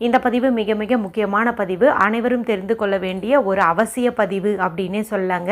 இந்த பதிவு மிக மிக முக்கியமான பதிவு. அனைவரும் தெரிந்து கொள்ள வேண்டிய ஒரு அவசிய பதிவு அப்படின்னே சொல்லாங்க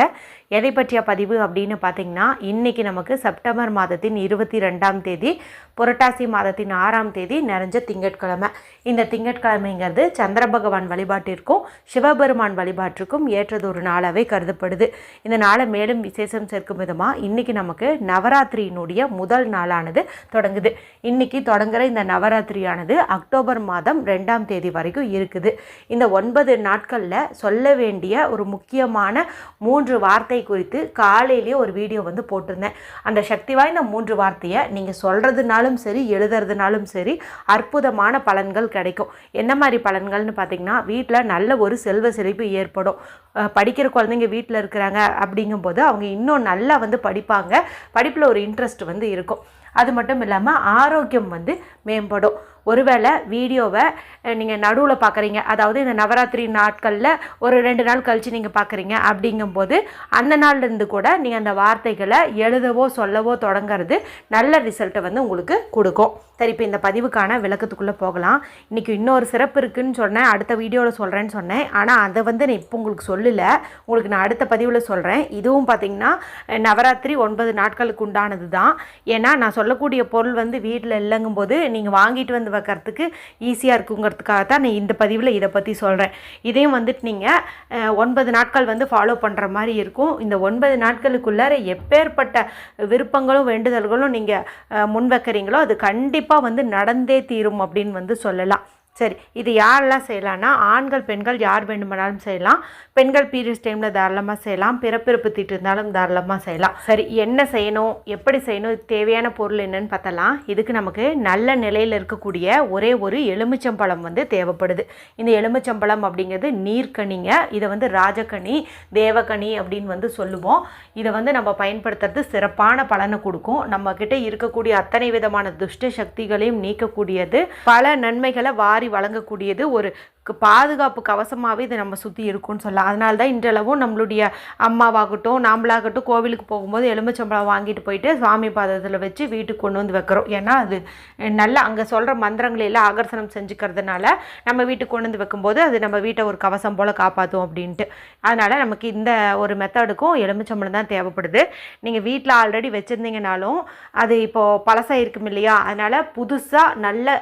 எதை பற்றிய பதிவு அப்படின்னு பார்த்தீங்கன்னா இன்றைக்கி நமக்கு செப்டம்பர் மாதத்தின் இருபத்தி ரெண்டாம் தேதி புரட்டாசி மாதத்தின் ஆறாம் தேதி நிறைஞ்ச திங்கட்கிழமை. இந்த திங்கட்கிழமைங்கிறது சந்திர பகவான் வழிபாட்டிற்கும் சிவபெருமான் வழிபாட்டிற்கும் ஏற்றது ஒரு நாளாகவே கருதப்படுது. இந்த நாளை மேலும் விசேஷம் சேர்க்கும் விதமாக இன்றைக்கி நமக்கு நவராத்திரியினுடைய முதல் நாளானது தொடங்குது. இன்றைக்கி தொடங்குகிற இந்த நவராத்திரியானது அக்டோபர் மாதம் ரெண்டாம் தேதி வரைக்கும் இருக்குது. இந்த ஒன்பது நாட்களில் சொல்ல வேண்டிய ஒரு முக்கியமான மூன்று வார்த்தை குறித்து காலையிலேயே ஒரு வீடியோ வந்து போட்டிருந்தேன். அந்த சக்தி வாய்ந்த மூன்று வார்த்தையை நீங்கள் சொல்கிறதுனாலும் சரி எழுதுறதுனாலும் சரி அற்புதமான பலன்கள் கிடைக்கும். என்ன மாதிரி பலன்கள்னு பார்த்தீங்கன்னா வீட்டில் நல்ல ஒரு செல்வ செழிப்பு ஏற்படும். படிக்கிற குழந்தைங்க வீட்டில் இருக்கிறாங்க அப்படிங்கும்போது அவங்க இன்னும் நல்லா வந்து படிப்பாங்க. படிப்பில் ஒரு இன்ட்ரெஸ்ட் வந்து இருக்கும். அது மட்டும் இல்லாமல் ஆரோக்கியம் வந்து மேம்படும். ஒருவேளை வீடியோவை நீங்கள் நடுவில் பார்க்குறீங்க அதாவது இந்த நவராத்திரி நாட்களில் ஒரு ரெண்டு நாள் கழித்து நீங்கள் பார்க்குறீங்க அப்படிங்கும்போது அந்த நாள்லேருந்து கூட நீங்கள் அந்த வார்த்தைகளை எழுதவோ சொல்லவோ தொடங்கிறது நல்ல ரிசல்ட்டை வந்து உங்களுக்கு கொடுக்கும். சரி இப்போ இந்த பதிவுக்கான விளக்கத்துக்குள்ளே போகலாம். இன்றைக்கி இன்னொரு சிறப்பு இருக்குதுன்னு சொன்னேன். அடுத்த வீடியோவில் சொல்கிறேன்னு சொன்னேன். ஆனால் அதை வந்து நான் இப்போ உங்களுக்கு சொல்லலை. உங்களுக்கு நான் அடுத்த பதிவில் சொல்கிறேன் இதுவும் பார்த்திங்கன்னா நவராத்திரி ஒன்பது நாட்களுக்கு உண்டானது தான் ஏன்னா நான் சொல்லக்கூடிய பொருள் வந்து வீட்டில் இல்லைங்கும்போது நீங்கள் வாங்கிட்டு வந்து வைக்கிறதுக்கு ஈஸியாக இருக்குங்கிறதுக்காக தான் நான் இந்த பதிவில் இதை பற்றி சொல்கிறேன் இதையும் வந்துட்டு நீங்கள் ஒன்பது நாட்கள் வந்து ஃபாலோ பண்ணுற மாதிரி இருக்கும். இந்த ஒன்பது நாட்களுக்குள்ளார எப்பேற்பட்ட விருப்பங்களும் வேண்டுதல்களும் நீங்கள் முன் வைக்கிறீங்களோ அது கண்டிப்பாக வந்து நடந்தே தீரும் அப்படின்னு வந்து சொல்லலாம். சரி இது யாரெல்லாம் செய்யலான்னா ஆண்கள் பெண்கள் யார் வேண்டுமானாலும் செய்யலாம். பெண்கள் பீரியட்ஸ் டைமில் தாராளமாக செய்யலாம். பிறப்பிறப்பு தீட்டு இருந்தாலும் தாராளமாக செய்யலாம். சரி என்ன செய்யணும்? எப்படி செய்யணும்? தேவையான பொருள் என்னன்னு பார்த்தலாம் இதுக்கு நமக்கு நல்ல நிலையில் இருக்கக்கூடிய ஒரே ஒரு எலுமிச்சம்பழம் வந்து தேவைப்படுது. இந்த எலுமிச்சம்பழம் அப்படிங்கிறது நீர்க்கனிங்க. இதை வந்து ராஜக்கனி தேவக்கனி அப்படின்னு வந்து சொல்லுவோம். இதை வந்து நம்ம பயன்படுத்துறது சிறப்பான பலனை கொடுக்கும். நம்மக்கிட்ட இருக்கக்கூடிய அத்தனை விதமான துஷ்ட சக்திகளையும் நீக்கக்கூடியது. பல நன்மைகளை வாரி வழங்கக்கூடியது ஒரு பாதுகாப்பு கவசமாகவே இது நம்ம சுற்றி இருக்கும்னு சொல்லலாம். அதனால தான் இன்றளவும் நம்மளுடைய அம்மாவாகட்டும் நாமளாகட்டும் கோவிலுக்கு போகும்போது எலுமிச்சம்பழம் வாங்கிட்டு போயிட்டு சாமி பாதத்தில் வச்சு வீட்டுக்கு கொண்டு வந்து வைக்கிறோம். ஏன்னா அது நல்லா அங்கே சொல்கிற மந்திரங்களை எல்லாம் ஆகர்ஷணம் செஞ்சுக்கிறதுனால நம்ம வீட்டுக்கு கொண்டு வந்து வைக்கும்போது அது நம்ம வீட்டை ஒரு கவசம் போல் காப்பாற்றும் அப்படின்ட்டு. அதனால் நமக்கு இந்த ஒரு மெத்தடுக்கும் எலுமிச்சம்பழம் தான் தேவைப்படுது. நீங்கள் வீட்டில் ஆல்ரெடி வச்சுருந்தீங்கனாலும் அது இப்போது பழசாக இருக்கும் இல்லையா? அதனால் புதுசாக நல்ல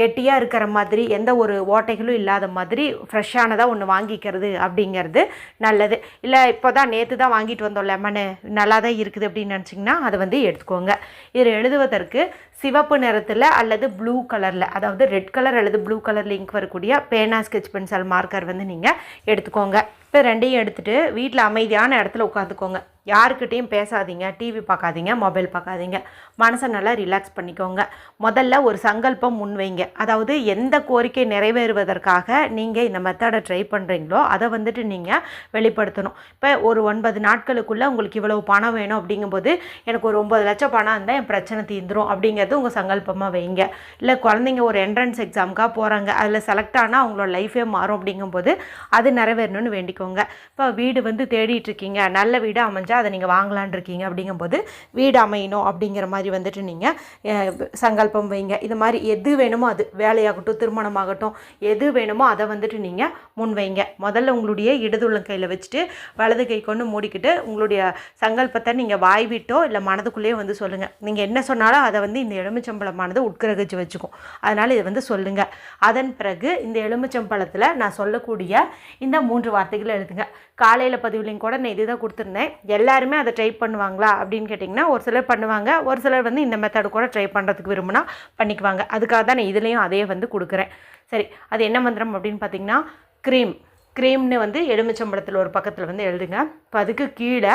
கெட்டியாக இருக்கிற மாதிரி எந்த ஒரு ஓட்டைகளும் இல்லாத மாதிரி ஃப்ரெஷ்ஷானதாக ஒன்று வாங்கிக்கிறது அப்படிங்கிறது நல்லது. இல்லை இப்போ தான் நேற்று தான் வாங்கிட்டு வந்தோம் லெமனு. நல்லா தான் இருக்குது அப்படின்னு நினச்சிங்கன்னா அதை வந்து எடுத்துக்கோங்க. இதில் எழுதுவதற்கு சிவப்பு நிறத்தில் அல்லது ப்ளூ கலரில் அதாவது ரெட் கலர் அல்லது ப்ளூ கலரில் இங்க் வரக்கூடிய பேனா ஸ்கெச் பென்சில் மார்க்கர் வந்து நீங்கள் எடுத்துக்கோங்க. இப்போ ரெண்டையும் எடுத்துகிட்டு வீட்டில் அமைதியான இடத்துல உட்காந்துக்கோங்க யாருக்கிட்டேயும் பேசாதீங்க டிவி பார்க்காதீங்க மொபைல் பார்க்காதீங்க மனசை நல்லா ரிலாக்ஸ் பண்ணிக்கோங்க. முதல்ல ஒரு சங்கல்பம் முன்வைங்க அதாவது எந்த கோரிக்கை நிறைவேறுவதற்காக நீங்கள் இந்த மெத்தடை ட்ரை பண்ணுறீங்களோ அதை வந்துட்டு நீங்கள் வெளிப்படுத்தணும். இப்போ ஒரு ஒன்பது நாட்களுக்குள்ளே உங்களுக்கு இவ்வளவு பணம் வேணும் அப்படிங்கும்போது எனக்கு ஒரு ஒம்பது லட்சம் பணம் இருந்தால் என் பிரச்சனை தீந்துரும் அப்படிங்கிறது உங்கள் சங்கல்பமாக வைங்க. இல்லை குழந்தைங்க ஒரு என்ட்ரன்ஸ் எக்ஸாமுக்காக போகிறாங்க அதில் செலக்ட் ஆனால் அவங்களோட லைஃபே மாறும் அப்படிங்கும்போது அது நிறைவேறணும்னு வச்சுக்கோங்க. இப்போ வீடு வந்து தேடிட்டு இருக்கீங்க நல்ல வீடு அமைஞ்சா அதை நீங்கள் வாங்கலான் இருக்கீங்க அப்படிங்கும்போது வீடு அமையணும் அப்படிங்கிற மாதிரி வந்துட்டு நீங்கள் சங்கல்பம் வைங்க. இது மாதிரி எது வேணுமோ அது வேலையாகட்டும் திருமணமாகட்டும் எது வேணுமோ அதை வந்துட்டு நீங்கள் முன் வைங்க முதல்ல உங்களுடைய இடதுள்ள கையில் வச்சுட்டு வலது கை கொண்டு மூடிக்கிட்டு உங்களுடைய சங்கல்பத்தை நீங்கள் வாய் விட்டோ இல்லை மனதுக்குள்ளேயோ வந்து சொல்லுங்கள் நீங்கள் என்ன சொன்னாலும் அதை வந்து இந்த எலுமிச்சம்பழமானது உட்கிரகிச்சு வச்சுக்கும். அதனால் இதை வந்து சொல்லுங்கள் அதன் பிறகு இந்த எலுமிச்சம்பழத்தில் நான் சொல்லக்கூடிய இந்த மூன்று வார்த்தைகளை எழுதுங்க. காலையில் பதிவுலையும் கூட நான் இதுதான் கொடுத்துருந்தேன். எல்லாருமே அதை ட்ரை பண்ணுவாங்களா அப்படின்னு கேட்டிங்கன்னா ஒரு சிலர் பண்ணுவாங்க. ஒரு சிலர் வந்து இந்த மெத்தடு கூட ட்ரை பண்ணுறதுக்கு விரும்பினா பண்ணிக்குவாங்க. அதுக்காக தான் நான் இதுலேயும் அதே வந்து கொடுக்குறேன். சரி அது என்ன மந்திரம் அப்படின்னு பார்த்தீங்கன்னா க்ரீம் க்ரீம்னு வந்து எலுமிச்சம்பழத்தில் ஒரு பக்கத்தில் வந்து எழுதுங்க. இப்போ அதுக்கு கீழே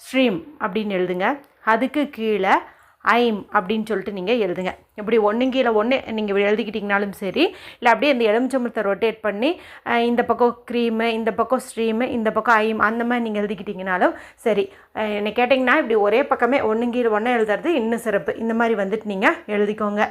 ஸ்ட்ரீம் அப்படின்னு எழுதுங்க. அதுக்கு கீழே ஐம் அப்படின்னு சொல்லிட்டு நீங்கள் எழுதுங்க. இப்படி ஒன்று கீழே ஒன்று நீங்கள் இப்படி எழுதிக்கிட்டிங்கனாலும் சரி இல்லை அப்படியே இந்த எலுமிச்சம்பழத்தை ரொட்டேட் பண்ணி இந்த பக்கம் க்ரீமு இந்த பக்கம் ஸ்ட்ரீமு இந்த பக்கம் ஐம் அந்த மாதிரி நீங்கள் எழுதிக்கிட்டிங்கனாலும் சரி. என்னை கேட்டிங்கன்னா இப்படி ஒரே பக்கமே ஒன்று கீழே ஒன்று எழுதுறது இன்னும் சிறப்பு. இந்த மாதிரி வந்துட்டு நீங்கள் எழுதிக்கோங்க.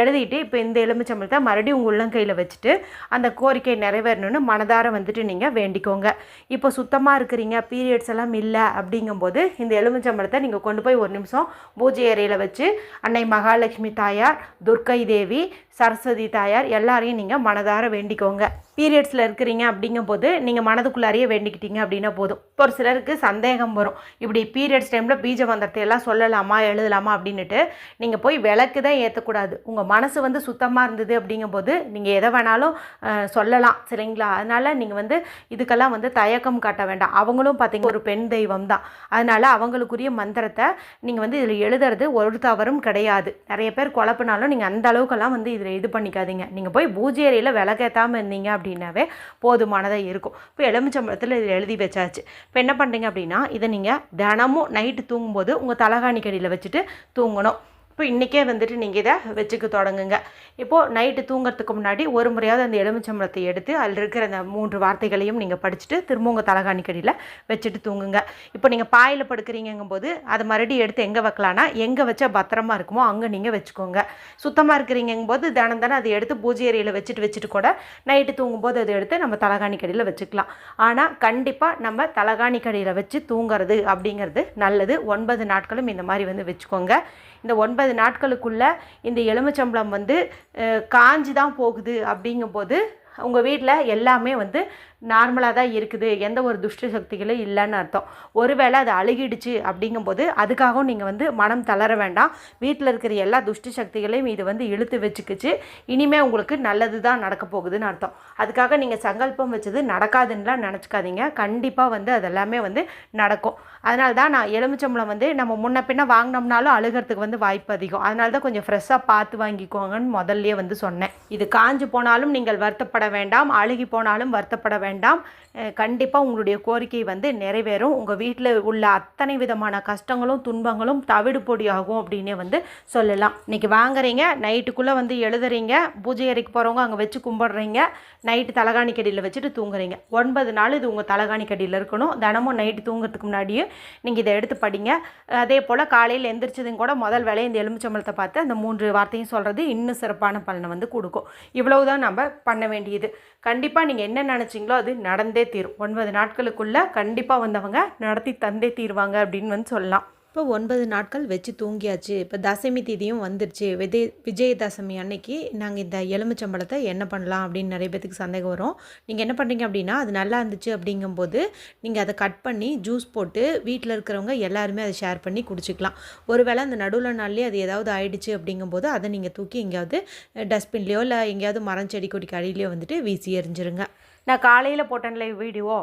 எழுதிட்டு இப்போ இந்த எலுமிச்சம்பழத்தை மறுபடியும் உங்கள் உள்ளங்கையில் வச்சுட்டு அந்த கோரிக்கை நிறைவேறணும்னு மனதார வந்துட்டு நீங்கள் வேண்டிக்கோங்க. இப்போ சுத்தமாக இருக்கிறீங்க பீரியட்ஸ் எல்லாம் இல்லை அப்படிங்கும்போது இந்த எலுமிச்சம்பழத்தை நீங்கள் கொண்டு போய் ஒரு நிமிஷம் பூஜை அறையில் வச்சு அன்னை மகாலட்சுமி தாயார் துர்க்கை தேவி சரஸ்வதி தாயார் எல்லாரையும் நீங்கள் மனதார வேண்டிக்கோங்க. பீரியட்ஸில் இருக்கிறீங்க அப்படிங்கும்போது நீங்கள் மனதுக்குள்ளாரையே வேண்டிக்கிட்டீங்க அப்படின்னா போதும். இப்போ ஒரு சிலருக்கு சந்தேகம் வரும். இப்படி பீரியட்ஸ் டைமில் பீஜ மந்திரத்தை எல்லாம் சொல்லலாமா எழுதலாமா அப்படின்னுட்டு நீங்கள் போய் விளக்கு தான் ஏற்றக்கூடாது உங்கள் மனசு வந்து சுத்தமாக இருந்தது அப்படிங்கும்போது நீங்கள் எதை வேணாலும் சொல்லலாம். சரிங்களா? அதனால் நீங்கள் வந்து இதுக்கெல்லாம் வந்து தயக்கம் காட்ட வேண்டாம். அவங்களும் பார்த்தீங்கன்னா ஒரு பெண் தெய்வம் தான். அதனால் அவங்களுக்குரிய மந்திரத்தை நீங்கள் வந்து இதில் எழுதுறது ஒரு தவறும் கிடையாது. நிறைய பேர் குழப்பினாலும் நீங்கள் அந்த அளவுக்கெல்லாம் வந்து இதில் இது பண்ணிக்காதீங்க. நீங்கள் போய் பூஜை அறையில் விளக்கேற்றாமல் இருந்தீங்க அப்படின்னாவே போதுமானதாக இருக்கும். இப்போ எலுமிச்சம்பழத்தில் இதில் எழுதி வச்சாச்சு. இப்போ என்ன பண்ணுறீங்க அப்படின்னா இதை நீங்கள் தினமும் நைட்டு தூங்கும்போது உங்கள் தலகாணி கடியில் வச்சுட்டு தூங்கணும். இப்போ இன்றைக்கே வந்துட்டு நீங்கள் இதை வச்சுக்க தொடங்குங்க. இப்போது நைட்டு தூங்குறதுக்கு முன்னாடி ஒரு முறையாவது அந்த எலுமிச்சம்பழத்தை எடுத்து அதில் இருக்கிற அந்த மூன்று வார்த்தைகளையும் நீங்கள் படிச்சுட்டு திரும்ப உங்கள் தலகாணி கடியில் வச்சுட்டு தூங்குங்க. இப்போ நீங்கள் பாயில் படுக்கிறீங்கும்போது அதை மறுபடியும் எடுத்து எங்கே வைக்கலான்னா எங்கே வச்சா பத்திரமா இருக்குமோ அங்கே நீங்கள் வச்சுக்கோங்க. சுத்தமாக இருக்கிறீங்கும்போது தினம் தானே அதை எடுத்து பூஜை அறையில் வச்சுட்டு வச்சுட்டு கூட நைட்டு தூங்கும்போது அதை எடுத்து நம்ம தலகாணி கடியில் வச்சுக்கலாம். ஆனால் கண்டிப்பாக நம்ம தலகாணி கடியில் வச்சு தூங்குறது அப்படிங்கிறது நல்லது. ஒன்பது நாட்களும் இந்த மாதிரி வந்து வச்சுக்கோங்க. இந்த ஒன்பது நாட்களுக்குள்ள இந்த எலுமிச்சம்பழம் வந்து காஞ்சி காஞ்சு தான் போகுது அப்படிங்கும்போது உங்கள் வீட்டில் எல்லாமே வந்து நார்மலாக தான் இருக்குது. எந்த ஒரு துஷ்ட சக்திகளும் இல்லைன்னு அர்த்தம். ஒருவேளை அது அழுகிடுச்சு அப்படிங்கும்போது அதுக்காகவும் நீங்கள் வந்து மனம் தளர வேண்டாம். வீட்டில் இருக்கிற எல்லா துஷ்ட சக்திகளையும் இது வந்து இழுத்து வச்சுக்கிச்சு. இனிமேல் உங்களுக்கு நல்லது தான் நடக்க போகுதுன்னு அர்த்தம். அதுக்காக நீங்கள் சங்கல்பம் வச்சது நடக்காதுன்னுலாம் நினச்சிக்காதீங்க. கண்டிப்பாக வந்து அதெல்லாமே வந்து நடக்கும். அதனால தான் நான் எலுமிச்சம்பழம் வந்து நம்ம முன்ன பின்ன வாங்கினோம்னாலும் அழுகிறதுக்கு வந்து வாய்ப்பு அதிகம். அதனால தான் கொஞ்சம் ஃப்ரெஷ்ஷாக பார்த்து வாங்கிக்கோங்கன்னு முதல்லையே வந்து சொன்னேன். இது காஞ்சு போனாலும் நீங்கள் வருத்தப்பட வேண்டாம் அழுகி போனாலும் வருத்தப்பட வேண்டாம். கண்டிப்பாக உங்களுடைய கோரிக்கை வந்து நிறைவேறும். உங்கள் வீட்டில் உள்ள அத்தனை விதமான கஷ்டங்களும் துன்பங்களும் தவிடு பொடியாகும் அப்படின்னே வந்து சொல்லலாம். இன்றைக்கி வாங்குறீங்க நைட்டுக்குள்ளே வந்து எழுதுறீங்க பூஜை அறைக்கு போகிறவங்க அங்கே வச்சு கும்பிட்றீங்க நைட்டு தலகாணி கடியில் வச்சுட்டு தூங்குறீங்க. ஒன்பது நாள் இது உங்கள் தலகாணி கடியில் இருக்கணும். தினமும் நைட்டு தூங்குறதுக்கு முன்னாடியே நீங்கள் இதை எடுத்து படிங்க. அதே போல் காலையில் எந்திரிச்சதும் கூட முதல் வேலையை இந்த எலுமிச்சம்பழத்தை பார்த்து அந்த மூன்று வார்த்தையும் சொல்கிறது இன்னும் சிறப்பான பலனை வந்து கொடுக்கும். இவ்வளவு தான் நம்ம பண்ண வேண்டியது. கண்டிப்பாக நீங்கள் என்ன நினச்சிங்களோ அது நடந்தே தீரும். ஒன்பது நாட்களுக்குள்ளே கண்டிப்பாக வந்தவங்க நடத்தி தந்தே தீருவாங்க அப்படின்னு வந்து சொல்லலாம். இப்போ ஒன்பது நாட்கள் வச்சு தூங்கியாச்சு. இப்போ தசமி தேதியும் வந்துருச்சு. விஜய் விஜயதசமி அன்னைக்கு நாங்கள் இந்த எலுமிச்சம்பழத்தை என்ன பண்ணலாம் அப்படின்னு நிறைய பேத்துக்கு சந்தேகம் வரும். நீங்கள் என்ன பண்ணுறீங்க அப்படின்னா அது நல்லா இருந்துச்சு அப்படிங்கும்போது நீங்கள் அதை கட் பண்ணி ஜூஸ் போட்டு வீட்டில் இருக்கிறவங்க எல்லாருமே அதை ஷேர் பண்ணி குடிச்சிக்கலாம். ஒருவேளை அந்த நடுவில் நாள்லேயே அது ஏதாவது ஆயிடுச்சு அப்படிங்கும்போது அதை நீங்கள் தூக்கி எங்கேயாவது டஸ்ட்பின்லேயோ இல்லை எங்கேயாவது மரம் செடி கொடிக்கு அடியிலையோ வந்துட்டு வீசி எறிஞ்சிருங்க. நான் காலையில் போட்டேன்ல வீடியோ.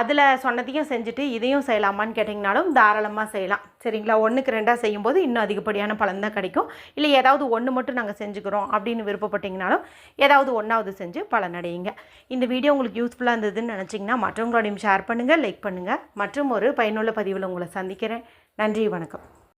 அதில் சொன்னதையும் செஞ்சுட்டு இதையும் செய்யலாமான்னு கேட்டிங்கனாலும் தாராளமாக செய்யலாம். சரிங்களா? ஒன்றுக்கு ரெண்டாக செய்யும்போது இன்னும் அதிகப்படியான பலன் தான் கிடைக்கும். இல்லை ஏதாவது ஒன்று மட்டும் நாங்கள் செஞ்சுக்கிறோம் அப்படின்னு விருப்பப்பட்டிங்கனாலும் ஏதாவது ஒன்றாவது செஞ்சு பலனடையுங்க இந்த வீடியோ உங்களுக்கு யூஸ்ஃபுல்லாக இருந்ததுன்னு நினச்சிங்கன்னா மற்றவங்களோடையும் ஷேர் பண்ணுங்கள் லைக் பண்ணுங்கள் மற்றும் ஒரு பயனுள்ள பதிவில் உங்களை சந்திக்கிறேன். நன்றி வணக்கம்.